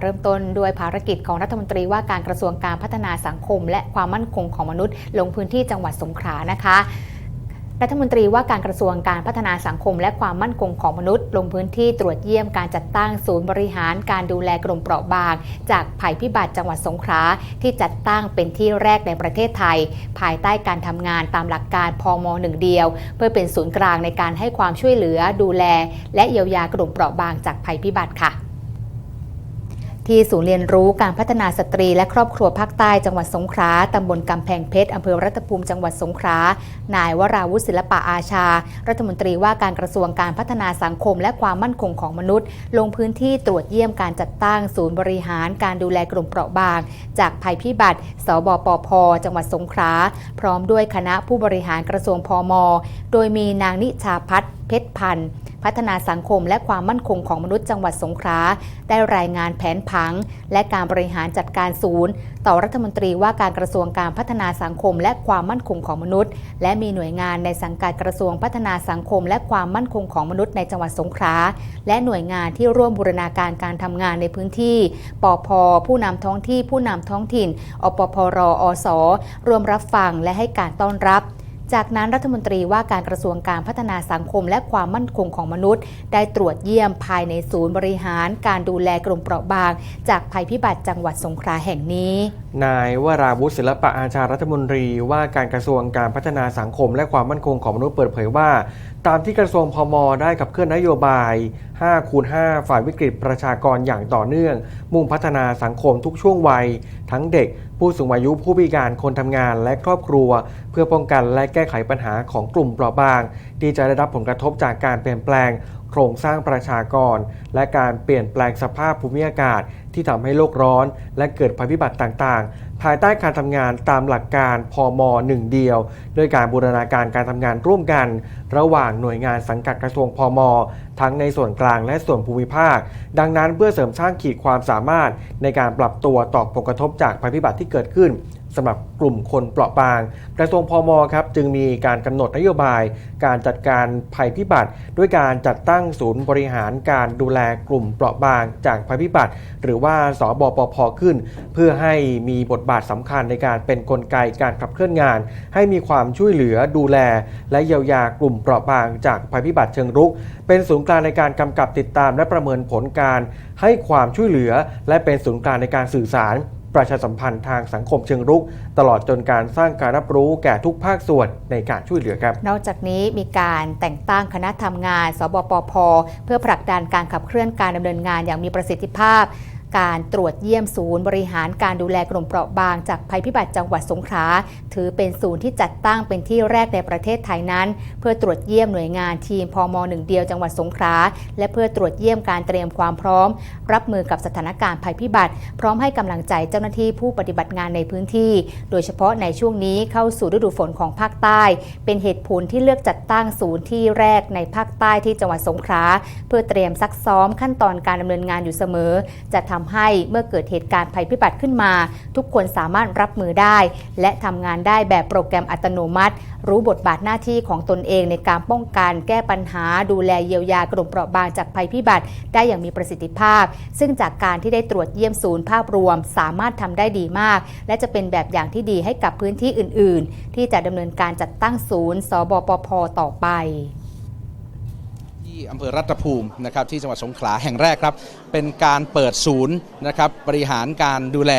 เริ่มต้นด้วยภารกิจของรัฐมนตรีว่าการกระทรวงการพัฒนาสังคม และความมั่นคงของมนุษย์ ลงพื้นที่จังหวัดสงขลานะคะรัฐมนตรีว่าการกระทรวงการพัฒนาสังคม และความมั่นคงของมนุษย์ ลงพื้นที่ตรวจเยี่ยมการจัดตั้งศูนย์บริหารการดูแลกลุ่มเปราะบาง จากภัยพิบัติจังหวัดสงขลาที่จัดตั้งเป็นที่แรกในประเทศไทย ภายใต้การทำงานตามหลักการพมหนึ่งเดียว เพื่อเป็นศูนย์กลางในการให้ความช่วยเหลือดูแล และเยียวยากลุ่มเปราะบางจากภัยพิบัติค่ะ ที่ศูนย์เรียนรู้การพัฒนาสตรีและครอบครัวภาคใต้จังหวัดสงขลาตำบลกำแพงเพชรอำเภอรัตภูมิจังหวัดสงขลานายวราวุฒิศิลปะอาชา รัฐมนตรีว่าการกระทรวงการพัฒนาสังคม และความมั่นคงของมนุษย์ ลงพื้นที่ตรวจเยี่ยมการจัดตั้ง ศูนย์บริหารการดูแลกลุ่มเปราะบาง จากภัยพิบัติ สบปพ จังหวัดสงขลาพร้อมด้วยคณะผู้บริหารกระทรวงพม โดยมีนางนิชาพัฒน์เพชรพันธ์ พัฒนาสังคมและความมั่นคงของมนุษย์จังหวัดสงขลาได้รายงานแผนผัง และการบริหารจัดการศูนย์ ต่อรัฐมนตรีว่าการกระทรวงการพัฒนาสังคม และความมั่นคงของมนุษย์ และมีหน่วยงานในสังกัดกระทรวงพัฒนาสังคม และความมั่นคงของมนุษย์ในจังหวัดสงขลาและหน่วยงานที่ร่วมบูรณาการการทำงานในพื้นที่ปอพผู้นำท้องที่ผู้นำท้องถิ่นอปพรอสร่วมรับฟังและให้การต้อนรับ จากนั้นรัฐมนตรีว่าการกระทรวงการพัฒนาสังคม และความมั่นคงของมนุษย์ ได้ตรวจเยี่ยมภายในศูนย์บริหาร การดูแลกลุ่มเปราะบาง จากภัยพิบัติจังหวัดสงขลาแห่งนี้ นายวราวุฒิศิลปะอาชารัฐมนตรีว่าการกระทรวงการพัฒนาสังคม และความมั่นคงของมนุษย์เปิดเผยว่า ตามที่กระทรวงพมได้ขับเคลื่อนนโยบาย 5คูณ5ฝ่ายวิกฤตประชากรอย่างต่อเนื่อง มุ่งพัฒนาสังคมทุกช่วงวัย ทั้งเด็ก ผู้สูงอายุผู้พิการคนทำงานและครอบครัว เพื่อป้องกันและแก้ไขปัญหาของกลุ่มเปราะบาง ที่จะได้รับผลกระทบจากการเปลี่ยนแปลง โครงสร้างประชากร และการเปลี่ยนแปลงสภาพภูมิอากาศ ที่ทำให้โลกร้อน และเกิดภัยพิบัติต่างๆ ภายใต้การทำงานตามหลักการพมหนึ่งเดียว ด้วยการบูรณาการการทำงานร่วมกัน ระหว่างหน่วยงานสังกัดกระทรวงพมทั้งในส่วนกลางและส่วนภูมิภาค ดังนั้นเพื่อเสริมสร้างขีดความสามารถในการปรับตัวต่อผลกระทบจากภัยพิบัติที่เกิดขึ้น สำหรับกลุ่มคนเปราะบาง กระทรวงพอมครับจึงมีการกำหนดนโยบาย การจัดการภัยพิบัติ ด้วยการจัดตั้งศูนย์บริหารการดูแลกลุ่มเปราะบางจากภัยพิบัติ หรือว่าสบปพขึ้น เพื่อให้มีบทบาทสำคัญในการเป็นนกลไกการขับเคลื่อนงาน ให้มีความช่วยเหลือดูแล และเยียวยากลุ่มเปราะบางจากภัยพิบัติเชิงรุก เป็นศูนย์กลางในการกำกับติดตามและประเมินผลการ ให้ความช่วยเหลือ และเป็นศูนย์กลางในการสื่อสาร ประชาสัมพันธ์ทางสังคมเชิงรุก ตลอดจนการสร้างการรับรู้แก่ทุกภาคส่วนในการช่วยเหลือครับ นอกจากนี้มีการแต่งตั้งคณะทำงาน สบปพ เพื่อผลักดันการขับเคลื่อนการดำเนินงานอย่างมีประสิทธิภาพ การตรวจเยี่ยมศูนย์บริหารการดูแลกลุ่มเปราะบาง จากภัยพิบัติจังหวัดสงขลาถือเป็นศูนย์ที่จัดตั้งเป็นที่แรกในประเทศไทยนั้น เพื่อตรวจเยี่ยมหน่วยงานทีมพมหนึ่งเดียวจังหวัดสงขลาและเพื่อตรวจเยี่ยมการเตรียมความพร้อม รับมือกับสถานการณ์ภัยพิบัติ พร้อมให้กำลังใจเจ้าหน้าที่ผู้ปฏิบัติงานในพื้นที่ โดยเฉพาะในช่วงนี้เข้าสู่ฤดูฝนของภาคใต้ เป็นเหตุผลที่เลือกจัดตั้งศูนย์ที่แรกในภาคใต้ที่จังหวัดสงขลาเพื่อเตรียมซักซ้อมขั้นตอนการดำเนินงานอยู่เสมอจะทำให้เมื่อเกิดเหตุการณ์ภัยพิบัติขึ้นมา ทุกคนสามารถรับมือได้ และทำงานได้แบบโปรแกรมอัตโนมัติ รู้บทบาทหน้าที่ของตนเองในการป้องกันแก้ปัญหา ดูแลเยียวยากลุ่มเปราะบางจากภัยพิบัติ ได้อย่างมีประสิทธิภาพ ซึ่งจากการที่ได้ตรวจเยี่ยมศูนย์ภาพรวม สามารถทำได้ดีมาก และจะเป็นแบบอย่างที่ดีให้กับพื้นที่อื่น ๆ ที่จะดำเนินการจัดตั้งศูนย์ สบปพต่อไป ที่อำเภอรัตภูมินะครับที่จังหวัดสงขลาแห่งแรกครับ เป็นการเปิดศูนย์นะครับบริหารการดูแล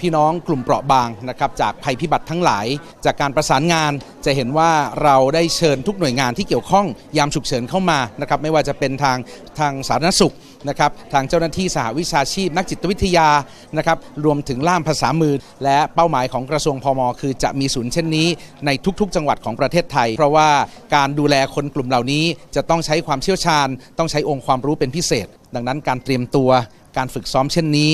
พี่น้องกลุ่มเปราะบางนะครับจากภัยพิบัติทั้งหลาย จากการประสานงานจะเห็นว่าเราได้เชิญทุกหน่วยงานที่เกี่ยวข้องยามฉุกเฉินเข้ามานะครับไม่ว่าจะเป็นทางทางสาธารณสุข นะครับทางเจ้าหน้าที่สหวิชาชีพ นักจิตวิทยานะครับรวมถึงล่ามภาษามือ และเป้าหมายของกระทรวงพมคือจะมีศูนย์เช่นนี้ ในทุกๆ จังหวัดของประเทศไทย เพราะว่าการดูแลคนกลุ่มเหล่านี้ จะต้องใช้ความเชี่ยวชาญ ต้องใช้องค์ความรู้เป็นพิเศษ ดังนั้นการเตรียมตัวการฝึกซ้อมเช่นนี้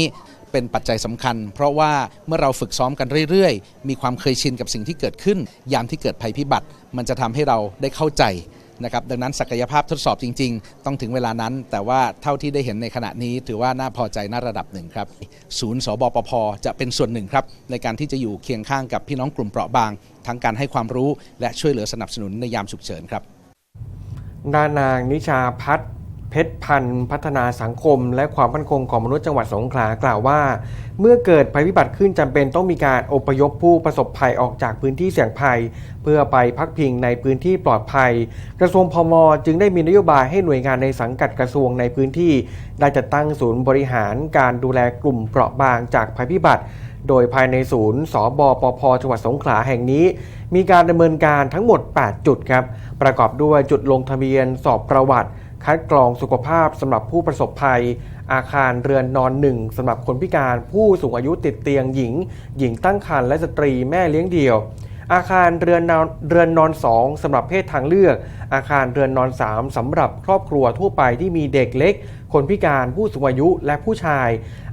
เป็นปัจจัยสำคัญ เพราะว่าเมื่อเราฝึกซ้อมกันเรื่อยๆ มีความเคยชินกับสิ่งที่เกิดขึ้น ยามที่เกิดภัยพิบัติ มันจะทำให้เราได้เข้าใจ นะครับดังนั้นศักยภาพทดสอบจริง ๆ ต้องถึงเวลานั้น แต่ว่าเท่าที่ได้เห็นในขณะนี้ถือว่าน่าพอใจน่าระดับหนึ่งครับ ศูนย์สบปพจะเป็นส่วนหนึ่งครับในการที่จะอยู่เคียงข้างกับพี่น้องกลุ่มเปราะบาง ทั้งการให้ความรู้และช่วยเหลือสนับสนุนในยามฉุกเฉินครับด้านนางนิชาพัฒน์ เพชรพันธ์พัฒนาสังคม และความมั่นคงของมนุษย์จังหวัดสงขลากล่าวว่า เมื่อเกิดภัยพิบัติขึ้นจำเป็นต้องมีการอพยพผู้ประสบภัยออกจากพื้นที่เสี่ยงภัย เพื่อไปพักพิงในพื้นที่ปลอดภัย กระทรวงพมจึงได้มีนโยบายให้หน่วยงานในสังกัดกระทรวงในพื้นที่ ได้จัดตั้งศูนย์บริหารการดูแลกลุ่มเปราะบางจากภัยพิบัติโดยภายในศูนย์ สบปพ จังหวัดสงขลาแห่งนี้ มีการดำเนินการทั้งหมด 8 จุดครับ ประกอบด้วยจุดลงทะเบียน สอบประวัติ คัดกรองสุขภาพสำหรับผู้ประสบภัย อาคารเรือนนอนหนึ่งสำหรับคนพิการผู้สูงอายุติดเตียงหญิง หญิงตั้งครรภ์และสตรีแม่เลี้ยงเดี่ยว อาคารเรือนนอนเรือนนอน2สำหรับเพศทางเลือก อาคารเรือนนอน3สำหรับครอบครัวทั่วไปที่มีเด็กเล็ก คนพิการผู้สูงอายุและผู้ชาย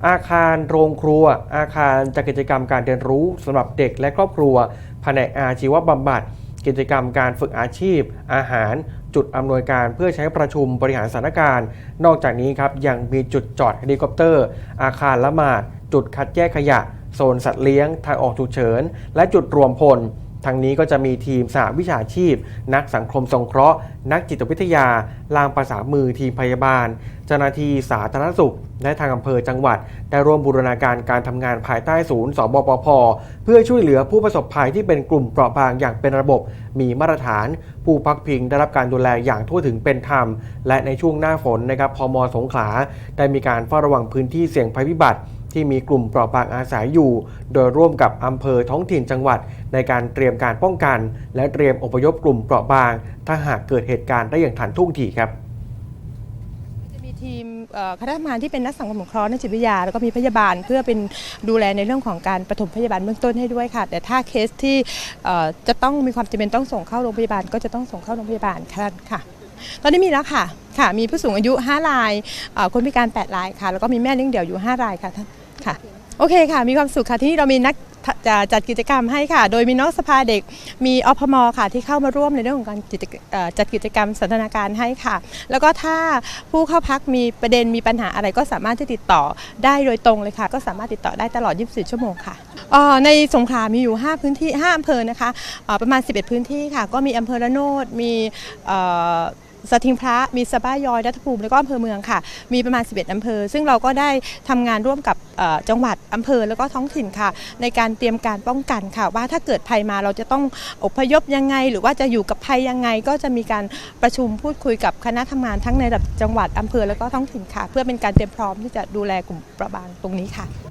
อาคารโรงครัว อาคารจัดกิจกรรมการเรียนรู้สำหรับเด็กและครอบครัวแผนกอาชีวบำบัดกิจกรรมการฝึกอาชีพ อาหาร จุดอำนวยการเพื่อใช้ประชุมบริหารสถานการณ์ นอกจากนี้ครับยังมีจุดจอดเฮลิคอปเตอร์ อาคารละหมาด จุดคัดแยกขยะ โซนสัตว์เลี้ยง ทางออกฉุกเฉิน และจุดรวมพล ทั้งนี้ก็จะมีทีมสหวิชาชีพ นักสังคมสงเคราะห์ นักจิตวิทยา ลางประสามือทีมพยาบาล เจ้าหน้าที่สาธารณสุข และทางอำเภอจังหวัด ได้ร่วมบูรณาการการทำงานภายใต้ศูนย์สบปพเพื่อช่วยเหลือผู้ประสบภัยที่เป็นกลุ่มเปราะบางอย่างเป็นระบบ มีมาตรฐาน ผู้พักพิงได้รับการดูแลอย่างทั่วถึงเป็นธรรม และในช่วงหน้าฝนนะครับพมสงขลาได้มีการเฝ้าระวังพื้นที่เสี่ยงภัยพิบัติ ที่มีกลุ่มเปราะบางอาศัยอยู่ โดยร่วมกับอำเภอท้องถิ่นจังหวัด ในการเตรียมการป้องกัน และเตรียมอพยพกลุ่มเปราะบาง ถ้าหากเกิดเหตุการณ์ได้อย่างทันท่วงทีครับจะมีทีมคณะทำงานที่เป็นนักสังคมสงเคราะห์นักจิตวิทยา แล้วก็มีพยาบาลเพื่อเป็นดูแลในเรื่องของการปฐมพยาบาลเบื้องต้นให้ด้วยค่ะ แต่ถ้าเคสที่จะต้องมีความจำเป็นต้องส่งเข้าโรงพยาบาล ก็จะต้องส่งเข้าโรงพยาบาลค่ะค่ะตอนนี้มีแล้วค่ะค่ะ มีผู้สูงอายุ 5 รายคนพิการ 8 รายค่ะ แล้วก็มีแม่เลี้ยงเดี่ยวอยู่ 5 รายค่ะท่าน ค่ะโอเคค่ะ มีความสุขค่ะที่นี่เรามีนักจะจัดกิจกรรมให้ค่ะ โดยมีน้องสภาเด็ก มีอพมค่ะ ที่เข้ามาร่วมในเรื่องของการจัดกิจกรรมสันทนาการให้ค่ะ แล้วก็ถ้าผู้เข้าพักมีประเด็นมีปัญหาอะไรก็สามารถที่ติดต่อได้โดยตรงเลยค่ะ ก็สามารถติดต่อได้ตลอด 24 ชั่วโมงค่ะในสงขลามีอยู่ 5 พื้นที่ 5อำเภอนะคะประมาณ 11 พื้นที่ค่ะ ก็มีอำเภอละโนดมีอ สถิงพระมีสบ้ายอยรัฐภูมิแล้วก็อำเภอเมืองค่ะ มีประมาณ 11อำเภอ ซึ่งเราก็ได้ทำงานร่วมกับจังหวัดอำเภอแล้วก็ท้องถิ่นค่ะ ในการเตรียมการป้องกันค่ะ ว่าถ้าเกิดภัยมาเราจะต้องอพยพยังไง หรือว่าจะอยู่กับภัยยังไง ก็จะมีการประชุมพูดคุยกับคณะทำงานทั้งในระดับจังหวัดอำเภอแล้วก็ท้องถิ่นค่ะ เพื่อเป็นการเตรียมพร้อมที่จะดูแลกลุ่มประบางตรงนี้ค่ะ